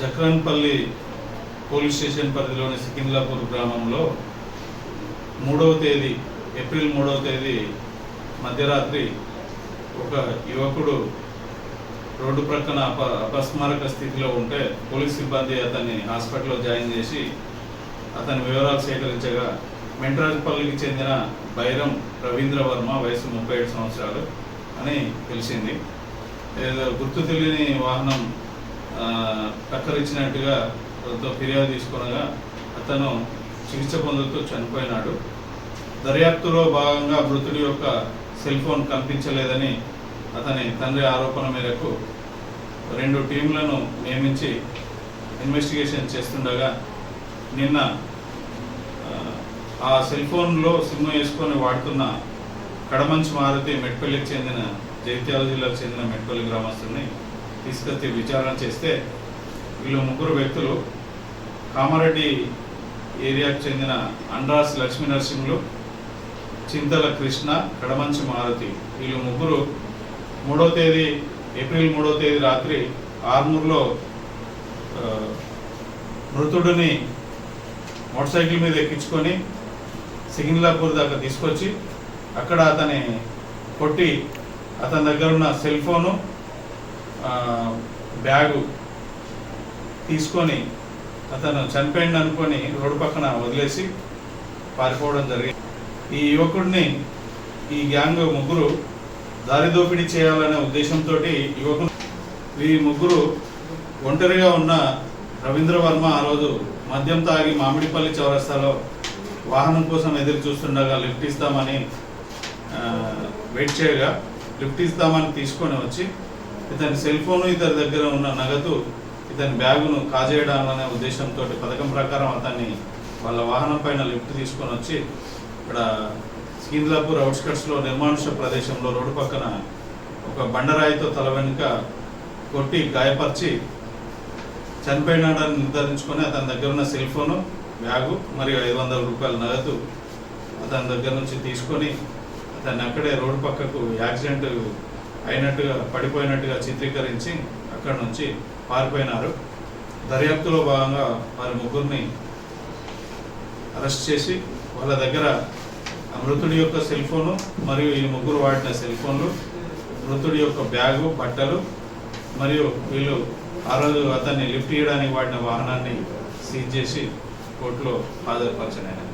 Jakranpally police station పరిధిలోని సికింద్లాపూర్ గ్రామంలో మూడవ తేదీ ఏప్రిల్ మూడవ తేదీ మధ్యరాత్రి ఒక యువకుడు రోడ్డు ప్రక్కన అప అపస్మారక స్థితిలో ఉంటే పోలీస్ సిబ్బంది అతన్ని హాస్పిటల్లో జాయిన్ చేసి అతని వివరాలు సేకరించగా మెంట్రాజపల్లికి చెందిన బైరం రవీంద్ర వర్మ వయసు ముప్పై ఏడు సంవత్సరాలు అని తెలిసింది. గుర్తు తెలియని వాహనం ఆ, ఫిర్యాదు తీసుకునగా అతను చికిత్స పొందుతూ చనిపోయినాడు. దర్యాప్తులో భాగంగా మృతుడి యొక్క సెల్ ఫోన్ కనిపించలేదని అతని తండ్రి ఆరోపణ మేరకు రెండు టీంలను నియమించి ఇన్వెస్టిగేషన్ చేస్తుండగా నిన్న ఆ, సెల్ ఫోన్లో సిమ్ వేసుకొని వాడుతున్న కడమంచి మారుతి మెట్పల్లికి చెందిన జైత్యాల జిల్లాకు చెందిన మెట్పల్లి గ్రామస్తుని తీసుకొచ్చి విచారణ చేస్తే వీళ్ళు ముగ్గురు వ్యక్తులు కామారెడ్డి ఏరియాకు చెందిన అండ్రాస్ లక్ష్మీ నరసింహులు చింతల కృష్ణ కడమంచి మారుతి వీళ్ళు ముగ్గురు మూడో తేదీ ఏప్రిల్ మూడో తేదీ రాత్రి ఆర్మూర్లో మృతుడిని మోటార్ సైకిల్ మీద ఎక్కించుకొని సికింద్లాపూర్ దాకా తీసుకొచ్చి అక్కడ అతని కొట్టి అతని దగ్గర ఉన్న సెల్ ఫోను బ్యాగు తీసుకొని అతను చనిపోయింది అనుకొని రోడ్డు పక్కన వదిలేసి పారిపోవడం జరిగింది. ఈ యువకుడిని ఈ గ్యాంగ్ ముగ్గురు దారిదోపిడీ చేయాలనే ఉద్దేశంతో యువకుడు ఈ ముగ్గురు ఒంటరిగా ఉన్న రవీంద్ర వర్మ ఆ రోజు మద్యం తాగి మామిడిపల్లి చౌరస్తాలో వాహనం కోసం ఎదురు చూస్తుండగా లిఫ్ట్ ఇస్తామని వెయిట్ చేయగా లిఫ్ట్ ఇస్తామని తీసుకొని వచ్చి ఇతని సెల్ ఫోను ఇతని దగ్గర ఉన్న నగదు ఇతని బ్యాగును కాజేయడాలనే ఉద్దేశంతో పథకం ప్రకారం అతన్ని వాళ్ళ వాహనం పైన లిఫ్ట్ తీసుకొని వచ్చి ఇక్కడ సికింద్లాపూర్ అవుట్స్కట్స్లో నిర్మానుష ప్రదేశంలో రోడ్డు పక్కన ఒక బండరాయితో తల వెనుక కొట్టి గాయపరిచి చనిపోయినాడని నిర్ధారించుకొని అతని దగ్గర ఉన్న సెల్ ఫోను బ్యాగు మరియు ఐదు వందల రూపాయల నగదు అతని దగ్గర నుంచి తీసుకొని అతన్ని అక్కడే రోడ్డు పక్కకు యాక్సిడెంట్ అయినట్టుగా పడిపోయినట్టుగా చిత్రీకరించి అక్కడి నుంచి పారిపోయినారు. దర్యాప్తులో భాగంగా వారి ముగ్గురిని అరెస్ట్ చేసి వాళ్ళ దగ్గర ఆ మృతుడి యొక్క సెల్ ఫోను మరియు ఈ ముగ్గురు వాడిన సెల్ ఫోన్లు మృతుడి యొక్క బ్యాగు బట్టలు మరియు వీళ్ళు ఆ రోజు అతన్ని లిఫ్ట్ చేయడానికి వాడిన వాహనాన్ని సీజ్ చేసి కోర్టులో హాజరుపరచనైనా